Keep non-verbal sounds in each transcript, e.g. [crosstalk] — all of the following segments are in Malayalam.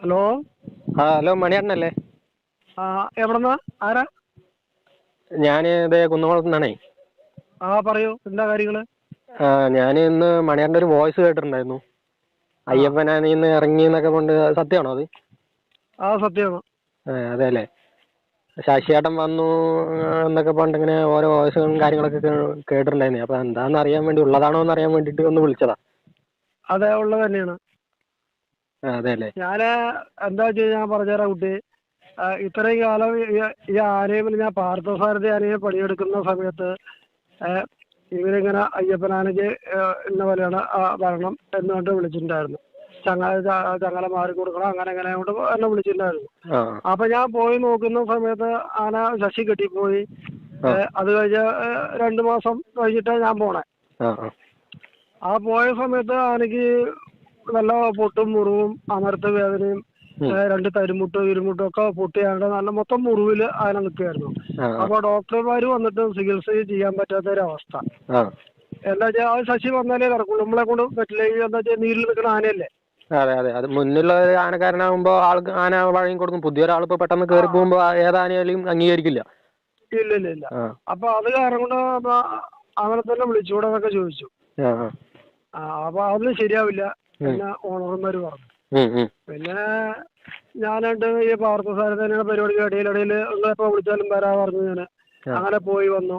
ഹലോ? ആ ഹലോ മണിയേട്ടനല്ലേ? ആ എവിടെന്നാ? ആരാ? ഞാൻ ഇതേ കുന്നംകുളത്ത് നിന്നാണേ. ആ പറയൂ എന്താ കാര്യങ്ങൾ? ആ ഞാൻ ഇന്ന് മണിയേട്ടന്റെ ഒരു വോയിസ് കേട്ടിട്ടുണ്ടായിരുന്നു. അയ്യപ്പനാണ് ഇന്ന് ഇറങ്ങി എന്നൊക്കെ കൊണ്ട് സത്യമാണോ അത്? ആ സത്യമാണ്. അതെ അല്ലേ? ശശിയേട്ടൻ വന്നു എന്നൊക്കെ പറഞ്ഞിട്ട് ഇങ്ങനെ ഓരോ വോയിസുകളും കാര്യങ്ങളൊക്കെ കേട്ടിട്ടുണ്ടായിരുന്നു. അപ്പോൾ എന്താണെന്ന് അറിയാൻ വേണ്ടി ഉള്ളതാണോ എന്ന് അറിയാൻ വേണ്ടിട്ട് ഒന്ന് വിളിച്ചതാ. അതെ ഉള്ളത് തന്നെയാണ്. ഞാൻ എന്താ വെച്ച് ഞാൻ പറഞ്ഞ കുട്ടി. ഇത്രയും കാലം ഈ- ആനയെ ഞാൻ പാർത്ഥസാരഥി ആനയെ പണിയെടുക്കുന്ന സമയത്ത് ഇവരിങ്ങനെ അയ്യപ്പനാനയ്ക്ക് ഇന്ന പോലെയാണ് വരണം എന്ന് കൊണ്ട് വിളിച്ചിട്ടുണ്ടായിരുന്നു. ചങ്ങ ച- ചങ്ങല മാറി കൊടുക്കണം അങ്ങനെ അങ്ങനെ കൊണ്ട് എന്നെ വിളിച്ചിട്ടുണ്ടായിരുന്നു. അപ്പൊ ഞാൻ പോയി നോക്കുന്ന സമയത്ത് ആന ശശി കെട്ടിപ്പോയി. അത് കഴിഞ്ഞ് രണ്ടു മാസം കഴിഞ്ഞിട്ടാണ് ഞാൻ പോണേ. ആ പോയ സമയത്ത് ആനയ്ക്ക് നല്ല പൊട്ടും മുറിവും അമർത്ത വേദനയും രണ്ട് തരിമുട്ടും ഇരുമുട്ടോ ഒക്കെ പൊട്ടിയാണ്ട് നല്ല മൊത്തം മുറിവിൽ അതിനെ നിൽക്കുകയായിരുന്നു. അപ്പൊ ഡോക്ടർമാര് വന്നിട്ട് ചികിത്സ ചെയ്യാൻ പറ്റാത്ത ഒരു അവസ്ഥ എന്താ വെച്ചാൽ ആ ശശി വന്നാലേ നടക്കുള്ളൂ. നമ്മളെ കൊണ്ട് പറ്റില്ല. എന്താ വെച്ചാൽ നീരിൽ നിൽക്കുന്ന ആനയല്ലേ? അതെ അതെ. അത് മുന്നിലുള്ള ഒരു ആനക്കാരനാകുമ്പോ ആൾക്ക് ആന വഴങ്ങി കൊടുക്കും. പുതിയ ഇപ്പൊ പെട്ടെന്ന് കയറി പോകുമ്പോ ഏതാനയാലും അംഗീകരിക്കില്ല. ഇല്ല ഇല്ല ഇല്ല. അപ്പൊ അത് കാരണം കൊണ്ട് അവനെ തന്നെ ഇവിടെ ചോദിച്ചു. അപ്പൊ അതൊന്നും ശരിയാവില്ല. പിന്നെ ഓണർമാര് പറഞ്ഞു പിന്നെ ഞാനായിട്ട് ഈ പാർത്ഥസാരഥേനയുടെ പരിപാടിക്ക് ഇടയിലിടയിൽ എപ്പോ വിളിച്ചാലും വരാ പറഞ്ഞു ഞാൻ അങ്ങനെ പോയി വന്നു.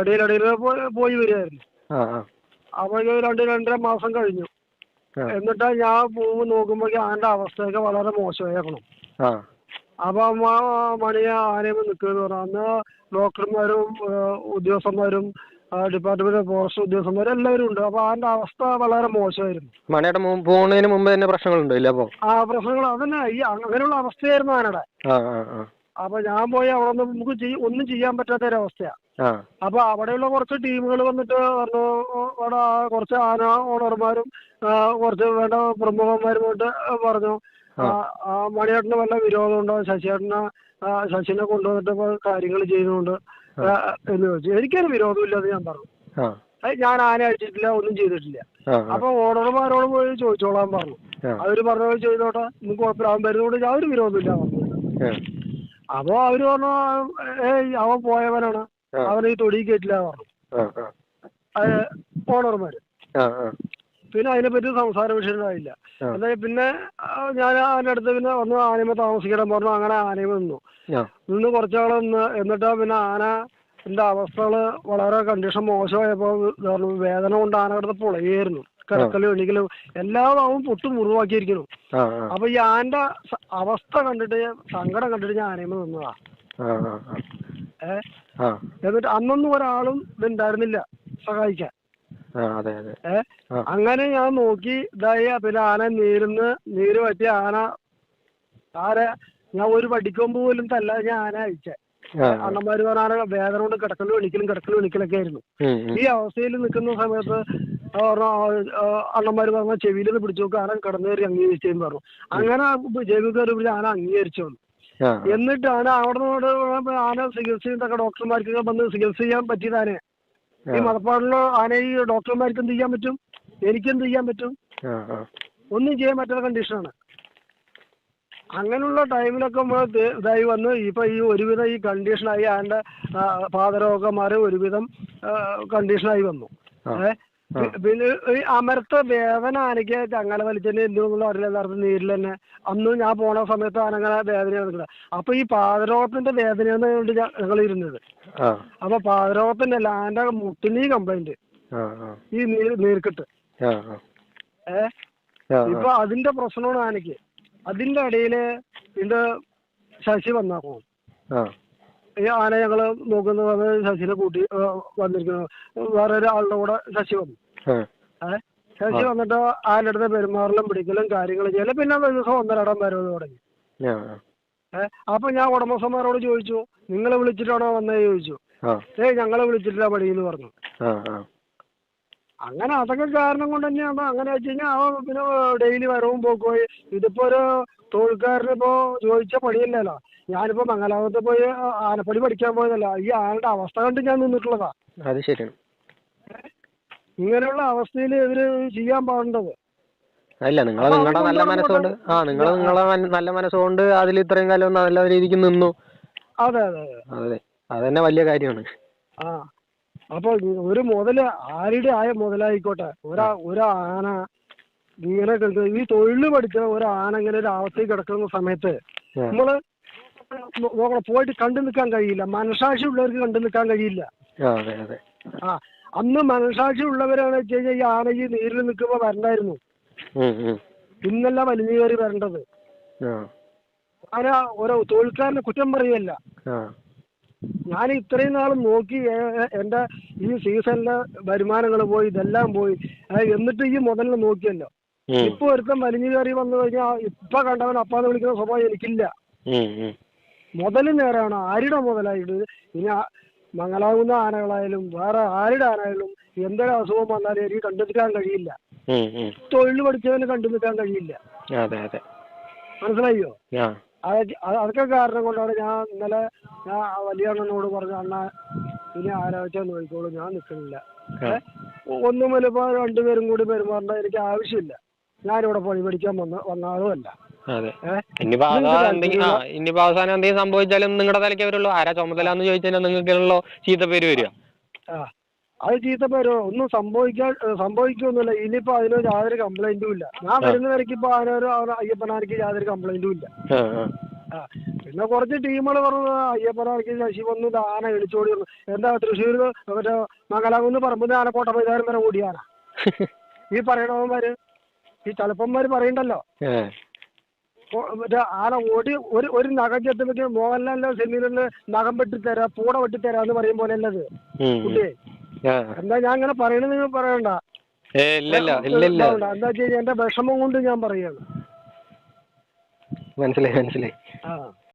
ഇടയിലിടയിൽ പോയി- വരികയായിരുന്നു. ആ ആ. അപ്പൊ ഇത് രണ്ട് രണ്ടര മാസം കഴിഞ്ഞു. എന്നിട്ടാ ഞാൻ പോകുമ്പോൾ നോക്കുമ്പോ ആന്റെ അവസ്ഥയൊക്കെ വളരെ മോശമായേക്കണം. അപ്പൊ അമ്മ മണിയെ ആനയമ്മ നിൽക്കുമെന്ന് പറഞ്ഞു. അന്ന് ഡോക്ടർമാരും ഉദ്യോഗസ്ഥന്മാരും ഡിപ്പാർട്ട്മെന്റ് ഫോറസ്റ്റ് ഉദ്യോഗസ്ഥന്മാർ എല്ലാവരും ഉണ്ട്. അപ്പൊ ആന്റെ അവസ്ഥ വളരെ മോശമായിരുന്നു. മണിയുടെ പോകുന്നതിന് മുമ്പ് തന്നെ പ്രശ്നങ്ങളുണ്ടോ ഇല്ല അപ്പോൾ ആ പ്രശ്നങ്ങൾ അതന്നെ. ഈ അങ്ങനെയുള്ള അവസ്ഥയായിരുന്നു ആനയുടെ അപ്പൊ ഞാൻ പോയി അവിടെ നിന്ന് നമുക്ക് ഒന്നും ചെയ്യാൻ പറ്റാത്ത ഒരു അവസ്ഥയാ അപ്പൊ അവിടെയുള്ള കുറച്ച് ടീമുകൾ വന്നിട്ട് പറഞ്ഞു അവിടെ കുറച്ച് ആന ഓണർമാരും കുറച്ച് വേണ്ട പ്രമുഖന്മാരും പോയിട്ട് പറഞ്ഞു മണിയേട്ടന് വല്ല വിരോധമുണ്ടോ ശശിയേട്ടന് ശശിനെ കൊണ്ടുവന്നിട്ട് കാര്യങ്ങൾ ചെയ്യുന്നുണ്ട്. എന്ന് ചോദിച്ചു എനിക്കൊരു വിരോധമില്ലാതെ ഞാൻ പറഞ്ഞു. ഞാൻ ആന അടിച്ചിട്ടില്ല ഒന്നും ചെയ്തിട്ടില്ല. അപ്പൊ ഓണർമാരോട് പോയി ചോദിച്ചോളാൻ പറഞ്ഞു. അവർ പറഞ്ഞത് ചെയ്തോട്ടെ നിങ്ങൾക്ക് കുഴപ്പമില്ല അവൻ വരുന്നോണ്ട് അവർ വിരോധമില്ല പറഞ്ഞു ആ. അപ്പൊ അവർ പറഞ്ഞു ഏയ് അവൻ പോയവനാണ്. അവനീ ഈ തൊടി കേട്ടില്ല പറഞ്ഞു. ഓണർമാര്. പിന്നെ അതിനെപ്പറ്റി സംസാര വിഷയമായില്ല ആ. പിന്നെ ഞാൻ അതിന്റെ അടുത്ത് പിന്നെ ഒന്ന് ആനയെ താമസിക്കണം പറഞ്ഞു. അങ്ങനെ ആനയെ നിന്നു നിന്ന് കുറച്ചാൾ നിന്ന് എന്നിട്ട് പിന്നെ ആന എന്റെ അവസ്ഥകൾ വളരെ കണ്ടീഷൻ മോശമായപ്പോ. വേദന കൊണ്ട് ആന കിടന്ന് പൊളയായിരുന്നു. കിടക്കലും എണീക്കലും എല്ലാം അവൻ പൊട്ടും മുറിവാക്കിയിരിക്കുന്നു. അപ്പൊ ഈ ആന്റെ അവസ്ഥ കണ്ടിട്ട് സങ്കടം കണ്ടിട്ട് ഞാൻ ആനയമ്മ നിന്നതാ. ഏഹ് എന്നിട്ട് അന്നൊന്നും ഒരാളും ഇതുണ്ടായിരുന്നില്ല. സഹായിക്കാൻ. അങ്ങനെ ഞാൻ നോക്കി ഇതായി പിന്നെ ആന നീരുന്ന് നീര് പറ്റിയ ആന ആരെ ഞാൻ ഒരു വടിക്കൊമ്പ് പോലും തല്ല ഞാൻ ആന അയച്ചേ. അണ്ണന്മാര് പറഞ്ഞ വേദന കൊണ്ട് കിടക്കലും എണിക്കലും കിടക്കലും എണിക്കലൊക്കെ ആയിരുന്നു. ഈ അവസ്ഥയിൽ നിൽക്കുന്ന സമയത്ത് അണ്ണന്മാര് പറഞ്ഞ ചെവിയിൽ നിന്ന് പിടിച്ചു നോക്കുക ആന കിടന്നു കയറി അംഗീകരിച്ചെന്ന് പറഞ്ഞു. അങ്ങനെ ചെവി കയറി ആന അംഗീകരിച്ചു വന്നു. എന്നിട്ടാണ് അവിടെ നിന്ന് ആന ചികിത്സ ചെയ്യുന്ന ഡോക്ടർമാർക്ക് വന്ന് ചികിത്സ ചെയ്യാൻ പറ്റിയത് ആനയെ. ഈ മലപ്പാടിലെ ആന ഈ ഡോക്ടർമാർക്ക് എന്ത് ചെയ്യാൻ പറ്റും? എനിക്ക് എന്ത് ചെയ്യാൻ പറ്റും? ഒന്നും ചെയ്യാൻ പറ്റാത്ത കണ്ടീഷനാണ് അങ്ങനെയുള്ള ടൈമിലൊക്കെ ഇതായി വന്ന് ഇപ്പൊ ഈ ഒരുവിധം ഈ കണ്ടീഷനായി ആന്റെ പാതരമൊക്കെ മാറി ഒരുവിധം കണ്ടീഷനായി വന്നു. ആ. പിന്നെ ഈ അമരത്ത് വേദന ആനയ്ക്ക് ചങ്ങല വലിച്ചതിന് എന്തുകൊണ്ടുള്ള അറിയില്ല യഥാർത്ഥ നീരിൽ തന്നെ. അന്ന് ഞാൻ പോണ സമയത്ത് ആനങ്ങനെ വേദന നിൽക്കുന്നത് അപ്പൊ ഈ പാതരോഗത്തിന്റെ വേദനയാണ് കൊണ്ട് ഞങ്ങൾ ഇരുന്നത്. അപ്പൊ പാതരോഗത്തിന്റെ ലാൻഡ് മുട്ടിനീ കംപ്ലൈന്റ് ഈ നീർ നീർക്കിട്ട്. ഏ? ഇപ്പൊ അതിന്റെ പ്രശ്നമാണ് ആനയ്ക്ക്. അതിന്റെ ഇടയിൽ ഇത് ശശി വന്നാ ആ. ഈ ആന ഞങ്ങൾ നോക്കുന്ന ശശിനെ കൂട്ടി വന്നിരിക്കുന്നു. വേറെ ഒരാളുടെ കൂടെ ശശി വന്നു. ശശി വന്നിട്ട് ആരുടെ അടുത്ത് പെരുമാറലും പിടിക്കലും കാര്യങ്ങളും ചെയ്യലും പിന്നെ ദിവസം ഒന്നരടം വരവ് തുടങ്ങി? അപ്പൊ ഞാൻ ഉടമസ്ഥന്മാരോട് ചോദിച്ചു. നിങ്ങളെ വിളിച്ചിട്ടാണോ വന്നേ ചോദിച്ചു. ഏയ് ഞങ്ങളെ വിളിച്ചിട്ടില്ല പണിയെന്ന് പറഞ്ഞു. അങ്ങനെ അതൊക്കെ കാരണം കൊണ്ട് തന്നെയാണ് അങ്ങനെ വെച്ച് കഴിഞ്ഞാൽ അവൻ പിന്നെ ഡെയിലി വരവും പോക്കുമായി ഇതിപ്പോ ഒരു തൊഴിൽക്കാരനിപ്പോ ചോദിച്ച പണിയല്ലല്ലോ. ഞാനിപ്പോ മംഗലാപുരത്ത് പോയി ആനപ്പടി പഠിക്കാൻ പോയതല്ല. ഈ ആളുടെ അവസ്ഥ കണ്ട് ഞാൻ നിന്നിട്ടുള്ളതാ. അത് ശരിയാണ്. ഇങ്ങനെയുള്ള അവസ്ഥയിൽ ഇവർ ചെയ്യാൻ പാടേണ്ടത്. അല്ല നിങ്ങൾ അപ്പൊ നിങ്ങളുടെ നല്ല മനസ്സുകൊണ്ട് ആ നിങ്ങൾ നിങ്ങളെ നല്ല മനസ്സുകൊണ്ട് അതിൽ ഇത്രയും കാലം നല്ല രീതിക്ക് നിന്നു. അതെ അതെ അതെ. അതെ അതന്നെ വലിയ കാര്യമാണ്. ആ. അപ്പൊ ഒരു മുതൽ ആരുടെ ആയ മുതലായിക്കോട്ടെ? ഒരാ ഒരാന ഇങ്ങനെ ഈ തൊഴിൽ പഠിച്ച ഒരാന ഇങ്ങനെ ഒരു അവസ്ഥയിൽ കിടക്കുന്ന സമയത്ത്. നമ്മൾ നോക്കണം പോയിട്ട് കണ്ടു നിൽക്കാൻ കഴിയില്ല. മനസാക്ഷി ഉള്ളവർക്ക് കണ്ടു നിൽക്കാൻ കഴിയില്ല. ആ അന്ന് മനസാക്ഷി ഉള്ളവരാണ് വെച്ച് കഴിഞ്ഞാൽ ഈ ആന ഈ നീരിൽ നിൽക്കുമ്പോൾ വരണ്ടായിരുന്നു. ഇന്നല്ല വലിഞ്ഞു കയറി വരേണ്ടത്. ആന ഓരോ തൊഴിൽക്കാരനെ കുറ്റം പറയല്ല. ഞാൻ ഇത്രയും നാൾ നോക്കി എന്റെ ഈ സീസണിലെ വരുമാനങ്ങൾ പോയി ഇതെല്ലാം പോയി. എന്നിട്ട് ഈ മുതലിനെ നോക്കിയല്ലോ. ഇപ്പൊ ഒരുത്തം വലിഞ്ഞു കയറി വന്നു കഴിഞ്ഞാൽ ഇപ്പൊ കണ്ടവൻ അപ്പാന്ന് വിളിക്കുന്ന സ്വഭാവം എനിക്കില്ല. മുതൽ നേരാണ്. ആരുടെ മുതലായിട്ട് ഇനി മംഗളാകുന്ന മംഗലാകുന്ന ആനകളായാലും വേറെ ആരുടെ ആനയായാലും എന്തൊരു അസുഖം വന്നാലും എനിക്ക് കണ്ടു നിൽക്കാൻ കഴിയില്ല. തൊഴിൽ പഠിച്ചവന് കണ്ടു നിൽക്കാൻ കഴിയില്ല മനസ്സിലായോ? അത് അത് അതൊക്കെ കാരണം കൊണ്ടാണ് ഞാൻ ഇന്നലെ ഞാൻ വലിയ അണ്ണനോട് പറഞ്ഞു അണ്ണ ഇനി ആരാഴ്ച നോക്കിക്കോളൂ ഞാൻ നിൽക്കുന്നില്ല ആ. ഒന്നും വലുപ്പോ രണ്ടുപേരും കൂടി പെരുമാറേണ്ട എനിക്ക് ആവശ്യമില്ല. ഞാനിവിടെ പണി പഠിക്കാൻ വന്ന വന്ന അല്ല. ഇനിയിപ്പോ അവസാനം എന്തെങ്കിലും സംഭവിച്ചാലും നിങ്ങളുടെ തലയ്ക്ക് വരുള്ളൂ ആരാ ചുമതല എന്ന് ചോദിച്ചാൽ നിങ്ങൾക്കുള്ളോ ചീത്ത പേര് വരിക. അത് ചീത്ത പേരോ? ഒന്നും സംഭവിക്കാൻ സംഭവിക്കൊന്നുമില്ല ഇനിയിപ്പോ അതിന് യാതൊരു കംപ്ലൈന്റും ഇല്ല. ഞാൻ വരുന്ന വരയ്ക്ക് ഇപ്പൊ അതിനൊരു അയ്യപ്പനാർക്ക് യാതൊരു കംപ്ലൈന്റും ഇല്ല. പിന്നെ കുറച്ച് ടീമുകൾ പറഞ്ഞു അയ്യപ്പനാർക്ക് ശശി വന്നു ആന എളിച്ചോടി വന്നു. എന്താ തൃശ്ശൂർ മറ്റേ മംഗലാകുന്ന് പറമ്പ് ആനക്കോട്ട മൈതാനം വരെ ഓടിയ ആന. [laughs] ഈ പറയണവന്മാര് ഈ ചെലപ്പന്മാര് പറയണ്ടല്ലോ? മറ്റേ ആന ഓടി ഒരു ഒരു നഖം ചെത്തുമ്പോഴേക്കും മോഹൻലാലിന്റെ സെമീനിന് നഖം വെട്ടിത്തരാ പൂട വെട്ടിത്തരാ എന്ന് പറയും പോലെ അല്ലത് എന്താ ഞാൻ അങ്ങനെ പറയണത് നിങ്ങൾ പറയണ്ട. ഏ എന്താ വെച്ച് എന്റെ വിഷമം കൊണ്ട് ഞാൻ പറയാണ്. മനസ്സിലായി മനസ്സിലായി.